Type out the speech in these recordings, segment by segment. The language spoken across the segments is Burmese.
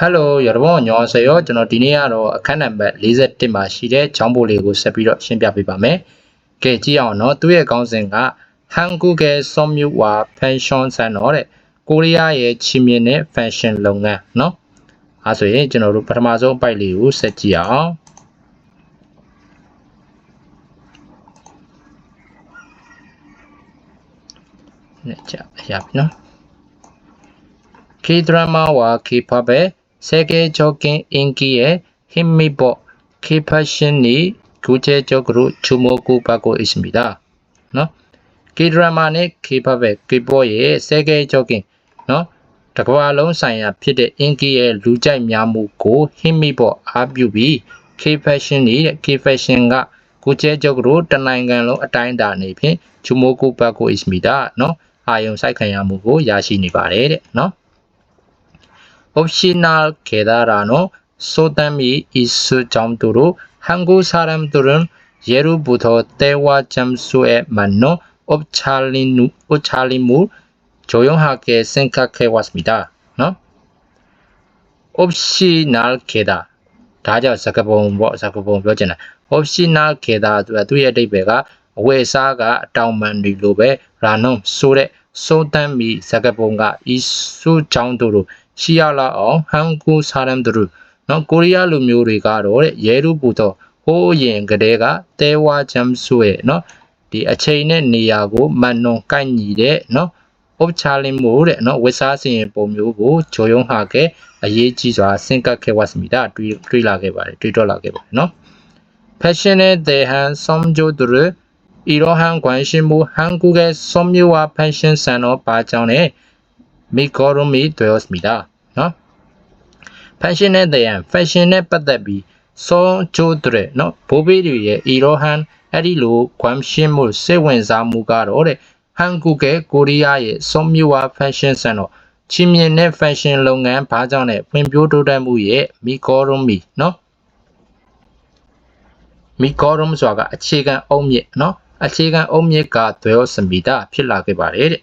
Hello ရဘောညောဆယ်ရောကျွန်တော်ဒီနေ့ကတော့အခန်းနံပါတ်41မှာရှိတဲ့ချောင်းပိုလေးကိုဆက်ပြီးတော့ရှင်းပြပေးပါမယ်။ကဲကြည့်အောင်နော်သူ့ရဲ့ခေါင်းစဉ်က Hangul-ge Somyuwa Fashion Center တဲ့ကိုရီးယားရဲ့ချီမြင့်တဲ့ fashion လုပ်ငန်းနော်။အဲဆိုရင်ကျွန်တော်တို့ပထမဆုံးအပိုက်လေးကိုဆက်ကြည့်အောင်။နဲ့ကြရပြီနော် K drama ဝါ K pop ပဲ 세계적인 인기에 힘입어 K-패션이 구체적으로 주목을 받고 있습니다. နော် K-drama နဲ့ K-pop ရဲ့ K-pop ရဲ့세계적인နော်တကမ္ဘာလုံးဆိုင်ရာဖြစ်တဲ့ inki ရဲ့လူကြိုက်များမှုကို 힘입어 အားပြုပြီး K-fashion နဲ့ K-fashion ကကုကျဲကျုပ်တို့တနိုင်ငံလုံးအတိုင်းအတာအနေဖြင့်ဂျူမိုကူဘတ်ကို ismida နော်အာယုံစိုက်ခံရမှုကိုရရှိနေပါတယ်တဲ့နော် optional 계다라노 소담이 이수 점도로 한국 사람들은 예로부터 때와 점수에 맞는 옷차 림, 옷차림을 조용하게 생각해 왔습니 다. 어? 없이 날 개 다. 다 죠? 사카 봉, 뭐, 사카 봉, 묘지 나. 없이 날 개 다. 두의 대배가 회사가 다운만 리로베 라놈 소레 소담이 사카봉과 이수 정도로 ရှိရလာအောင်ဟန်ကူစာရမ်ဒရူနော်ကိုရီးယားလူမျိုးတွေကတော့ရဲရူပူတော့ဟိုးရင်ကလေးကတဲဝါချမ်ဆွေနော်ဒီအချိန်နဲ့နေရာကိုမန်နွန်ကိုက်ညီတဲ့နော် of challenge မို့တဲ့နော်ဝစ်စားစင်ပုံမျိုးကိုဂျော်ယုံဟာကဲအရေးကြီးစွာစင်ကတ်ခဲ့ဝါစမီတာတွေးတွေးလာခဲ့ပါတယ်တွေးတော့လာခဲ့ပါတယ်နော် fashion နဲ့ the hand some jo dru ဤရောဟန်ကွန်ရှင်မူဟန်ကူကဲ some you are fashion စံတော့ပါကြောင်းနဲ့ မိကောရုံမီဒွေယောစမီတာနော် fashion နဲ့တယံ fashion နဲ့ပတ်သက်ပြီးစောချိုးတဲ့နော်ဘိုးဘေးတွေရဲ့အီရိုဟန်အဲ့ဒီလိုကွမ်ရှင်းမှုစိတ်ဝင်စားမှုကတော့တဲ့ဟန်ကူကဲကိုရီးယားရဲ့စွန်မြူဝါ fashion စံတော့ချင်းမြင်တဲ့ fashion လုပ်ငန်းဘာကြောင့်လဲဖွံ့ဖြိုးတိုးတက်မှုရဲ့မိကောရုံမီနော်မိကောရုံဆိုတာကအခြေခံအုံမြစ်နော်အခြေခံအုံမြစ်ကဒွေယောစမီတာဖြစ်လာခဲ့ပါတယ်တဲ့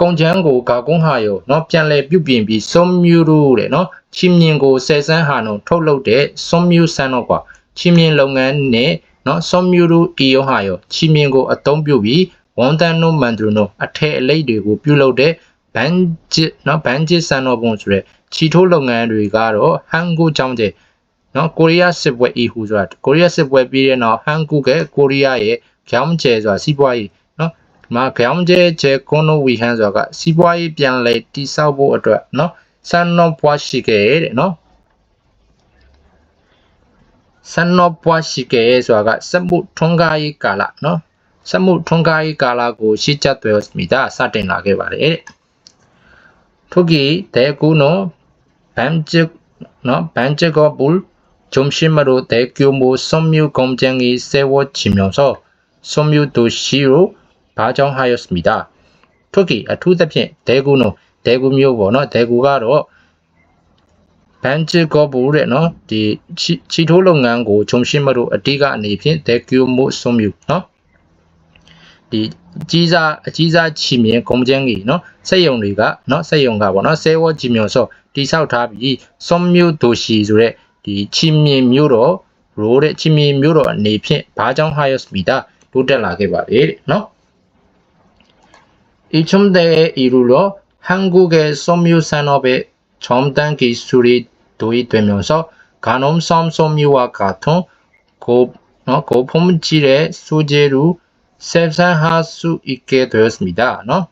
ကုံချမ်းကိုကာကုန်းဟာယောနော်ပြန်လဲပြုပြင်ပြီးစွန်မြူရိုတဲ့နော်ချင်းမြင်ကိုဆယ်ဆန်းဟာနုံထုတ်လုပ်တဲ့စွန်မြူဆန်းတော့ကွာချင်းမြင်လုပ်ငန်းနဲ့နော်စွန်မြူရိုအီယောဟာယောချင်းမြင်ကိုအသုံးပြုပြီးဝန်တန်နိုမန်ဒရနိုအထက်အလိပ်တွေကိုပြုလုပ်တဲ့ဘန်ဂျစ်နော်ဘန်ဂျစ်ဆန်တော့ပုံဆိုတဲ့ခြိထိုးလုပ်ငန်းတွေကတော့ဟန်ကူကြောင့်ကျနော်ကိုရီးယားစစ်ပွဲအီဟူဆိုတာကိုရီးယားစစ်ပွဲပြီးတဲ့နောက်ဟန်ကူကကိုရီးယားရဲ့ကြောင်းကျဲဆိုတာစီးပွားရေး မှာခေါင်းကျဲကျဲကွန်းတို့ဝီဟန်ဆိုတာကစီးပွားရေးပြန်လဲတိဆောက်ဖို့အတွက်เนาะစံနှောပွားရှိခဲ့တဲ့เนาะစံနှောပွားရှိခဲ့ဆိုတာကစက်မှုထွန်းကားရေးကာလเนาะစက်မှုထွန်းကားရေးကာလကိုရှေ့ကျသွဲမီတာစတင်လာခဲ့ပါတယ်တဲ့ထို့ကြီးတဲကူနောဘမ်ချစ်နော်ဘမ်ချစ်ကဘူလ်ဂျုံရှိမရိုတဲကူမိုဆွန်မြူကုံကျန်ကြီးဆေဝတ်ချီမြောင်ဆောဆွန်မြူတူရှိရို 봐정하였습니 다. 특히 투대핀 대구는 대구묘고 너 대구가로 반지거부를 너디 지도농간고 중심으로 어디가 아니핀 대규모 소유 너디 지사 지사 치면 공장이 너 세용리가 너 세용가 너 세워지면서 디사우탑이 섬유 도시술의 디 친민묘로 로의 친민묘로 아니핀 바정하였습니 다. တိုးတက်လာခဲ့ပါလေတဲ့နော် 이첨대에 이르러 한국의 섬유산업의 첨단 기술이 도입되면서 간헐성 섬유와 같은 고, 어, 고품질의 소재로 생산할 수 있게 되었습니 다. 어?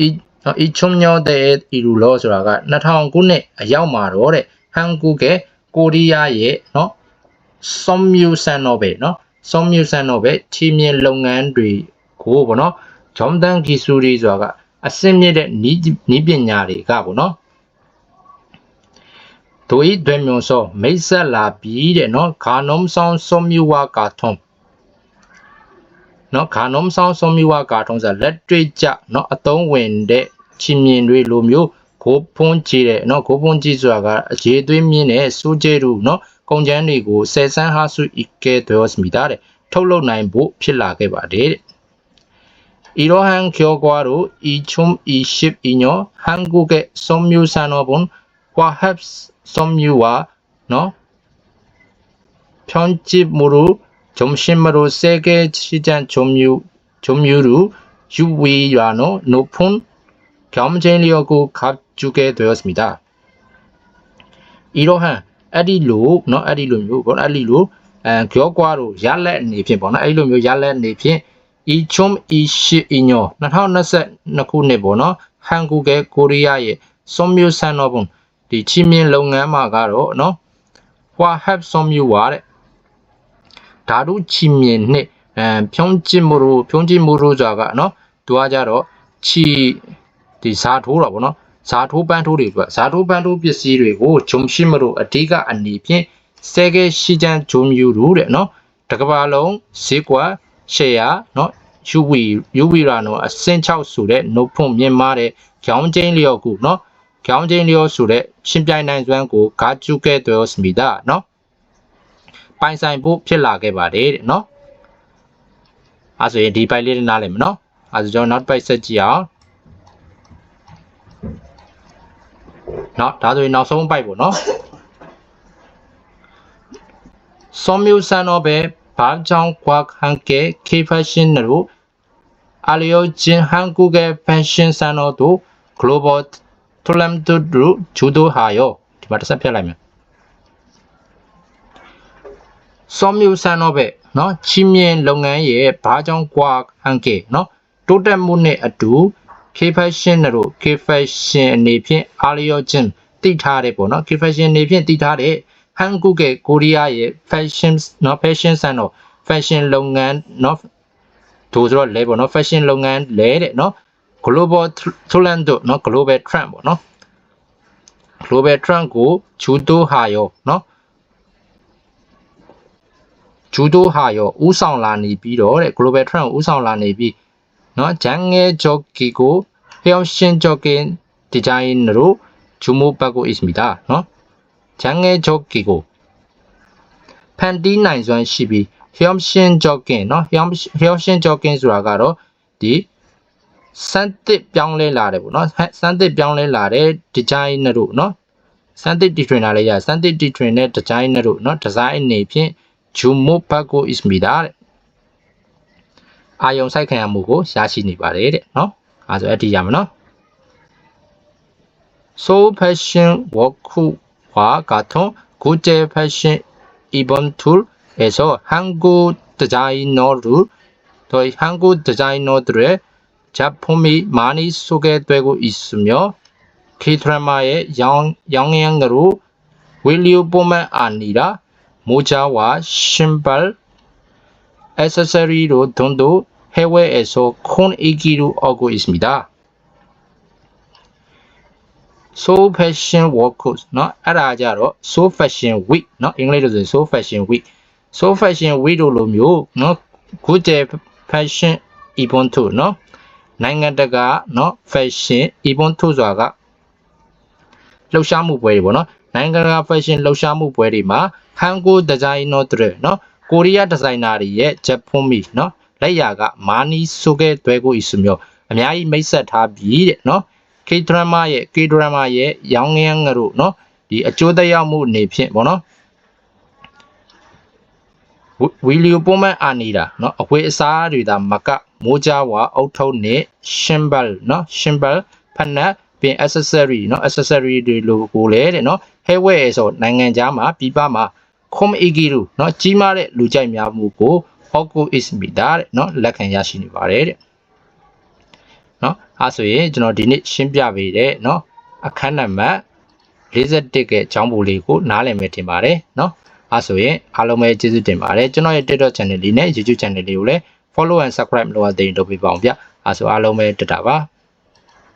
이, 어, 2000년대에 이르러 돌아가 2009년 야마로의 한국의 코리아의 어? 섬유산업의 어? 섬유산업의 침입 농안 들 ကိုပေါ့နော်ဂျွန်တန်ဂီဆူရီဆိုတာကအစင်းမြင့်တဲ့နီးပညာတွေကပေါ့နော်တို့ဤတွင်မြုံစောမိတ်ဆက်လာပြီးတဲ့နော်ခါနုံဆောင်ဆွန်မြူဝါကာထုံနော်ခါနုံဆောင်ဆွန်မြူဝါကာထုံဆိုလက်တွေ့ကြနော်အသုံးဝင်တဲ့ချင်းမြင်တွေလိုမျိုးကိုဖုံးကြည့်တဲ့နော်ကိုဖုံးကြည့်ဆိုတာကအရေးသွေးမြင့်တဲ့စိုးကျဲတို့နော်ကုန်ကျန်းတွေကိုဆယ်ဆန်းဟာစုဤကဲတော်စမိတာတဲ့ထုတ်လုပ်နိုင်ဖို့ဖြစ်လာခဲ့ပါတယ်တဲ့ 이러한 결과로 이춤 이십 이녀 한국의 섬유 산업은 화합 섬유와 너 편집으로 점심으로 세계 시장 점유 점유율 유위와는 높은 경쟁력을 갖추게 되었습니다. 이러한 အဲ့ဒီလိုเนาะအဲ့ဒီလိုမျိုးပေါ့အဲ့ဒီလိုအဲကြောကွာတို့ရလက်အနေဖြင့်ပေါ့နော်အဲ့ဒီလိုမျိုးရလက်အနေဖြင့် e chum e shit e nyo 2022ခုနှစ်ပေါ့နော်ဟန်ကူကဲကိုရီးယားရဲ့စွန်မြူဆန်တော်ဘုံဒီချီမင်းလုပ်ငန်းမှာကတော့နော်ဟွာဟပ်စွန်မြူဝါတဲ့ဓာတုချီမင်းနှစ်အဲဖြုံးကျင်မလို့ဖြုံးကျင်မလို့ဆိုတာကနော်သူကကြတော့ချီဒီဇာထိုးတာပေါ့နော်ဇာထိုးပန်းထိုးတွေအတွက်ဇာထိုးပန်းထိုးပစ္စည်းတွေကိုဂျုံရှိမလို့အဓိကအနေဖြင့်စဲကဲရှိချမ်းဂျုံယူရူတဲ့နော်တကဘာလုံးဈေးကွက် ရှယ်ယာနော်ယူဝီယူဝီရာနော်အစင်း6ဆိုတဲ့နှုတ်ဖွင့်မြင်မာတဲ့ကြောင်းချင်းလျော့ကူနော်ကြောင်းချင်းလျော့ဆိုတဲ့ရှင်ပြိုင်နိုင်စွမ်းကိုဂါကျုကဲတော်စမီတာနော်ပိုင်ဆိုင်ဖို့ဖြစ်လာခဲ့ပါတယ်တဲ့နော်အဲဆိုရင်ဒီပိုင်လေးနားလည်မနော်အဲဆိုကျွန်တော်နောက်ပိုက်ဆက်ကြည့်အောင်နော်ဒါဆိုရင်နောက်ဆုံးပိုက်ပေါ့နော်စောမျိုးဆန်တော့ပဲ 밥정 곽 함께 K- 패션으로 알려진 한국의 패션 산업도 글로벌 트렌드로 주도하여 디마트 살펴라면 섬유 산업의 နော်ချင်းမြင်လုပ်ငန်းရဲ့ဘာကြောင့်ကွာအန်ကေနော်တိုးတက်မှုနဲ့အတူ K fashion တို့ K fashion အနေဖြင့် Alliance တိထားတဲ့ပေါ့နော် K fashion အနေဖြင့်တိထားတဲ့ ဟန်ကုကကိုရီးယားရဲ့ fashion နော် fashion ဆန်တော့ fashion လုပ်ငန်းနော်တို့ဆိုတော့လဲပေါ့နော် fashion လုပ်ငန်းလဲတဲ့နော် global trend တို့နော် global trend ပေါ့နော် global trend ကိုဂျူဒိုဟာယောနော်ဂျူဒိုဟာယောဥဆောင်လာနေပြီးတော့တဲ့ global trend ကိုဥဆောင်လာနေပြီးနော်ဂျန်ငယ်ဂျော့ကီကိုဖျောင်းရှင်ဂျော့ကင်ဒီဇိုင်းတို့ ဂျန်ငယ်ဂျော့ကီကိုဖန်တီးနိုင်စွမ်းရှိပြီးဟျော့ရှင်းဂျော့ကင်နော်ဟျော့ဟျော့ရှင်းဂျော့ကင်ဆိုတာကတော့ဒီစမ်းသစ်ပြောင်းလဲလာတယ်ပေါ့နော်စမ်းသစ်ပြောင်းလဲလာတဲ့ဒီဇိုင်းတို့နော်စမ်းသစ်တီထွင်လာလေရစမ်းသစ်တီထွင်တဲ့ဒီဇိုင်းတို့နော်ဒီဇိုင်းအနေဖြင့်ဂျူမိုဘတ်ကိုအစ်မီတာတဲ့အာယုံဆိုင်ခံရမှုကိုရရှိနေပါတယ်တဲ့နော်အဲဆိုအဲ့ဒီရမယ်နော် so fashion work 워크와 같은 국제 패션 이벤트에서 한국 디자이너를 더 한국 디자이너들의 작품이 많이 소개되고 있으며 그 드라마의 영, 영향으로 윌리우뿐만 아니라 모자와 신발, 액세서리로 등도 해외에서 큰 인기를 얻고 있습니다. so fashion workers เนาะအဲ့ဒါကြတော့ so fashion week เนาะအင်္ဂလိပ်လိုဆိုရင် so fashion week so fashion week တို့လိုမျိုးเนาะခုကျ fashion event เนาะနိုင်ငံတကာเนาะ fashion event ဆိုတာကလှုပ်ရှားမှုပွဲတွေပေါ့နော်နိုင်ငံတကာ fashion လှုပ်ရှားမှုပွဲတွေမှာဟန်ကိုဒီဇိုင်နာတွေเนาะကိုရီးယားဒီဇိုင်နာတွေရဲ့ဂျပန်မီเนาะလက်ရာကမာနီဆိုကဲတွဲကိုအစ်မျိုးအများကြီးမိတ်ဆက်ထားပြီးတဲ့เนาะ K drama ရဲ့ K drama ရဲ့ရောင်းငန်းငရုเนาะဒီအကျိုးသက်ရောက်မှုအနေဖြင့်ပေါ့နော်ဝီလီယိုပုံမှန်အာနေတာเนาะအဝေးအစားတွေဒါမကမိုးကြဝါအုတ်ထုံးနဲ့ရှင်ဘယ်เนาะရှင်ဘယ်ဖနက်ပြင် accessory เนาะ accessory တွေလိုကိုလဲတဲ့เนาะ hardware ဆိုနိုင်ငံခြားမှာပြည်ပမှာ com igiru เนาะကြီးမားတဲ့လူကြိုက်များမှုကို Hokku is mida တဲ့เนาะလက်ခံရရှိနေပါတယ်တဲ့ နော်အဲဆိုရင်ကျွန်တော်ဒီနေ့ရှင်းပြပေးတဲ့နော်အခန်းနံပါတ်41ရဲ့အကြောင်းပုံလေးကိုနားလည်မယ်ထင်ပါတယ်နော်အဲဆိုရင်အားလုံးပဲကျေးဇူးတင်ပါတယ်ကျွန်တော်ရဲ့ TikTok channel လေးနဲ့ YouTube channel လေးကိုလည်း follow and subscribe လုပ်ရသေးရင်တို့ပြပါအောင်ဗျအဲဆိုအားလုံးပဲတက်တာပါ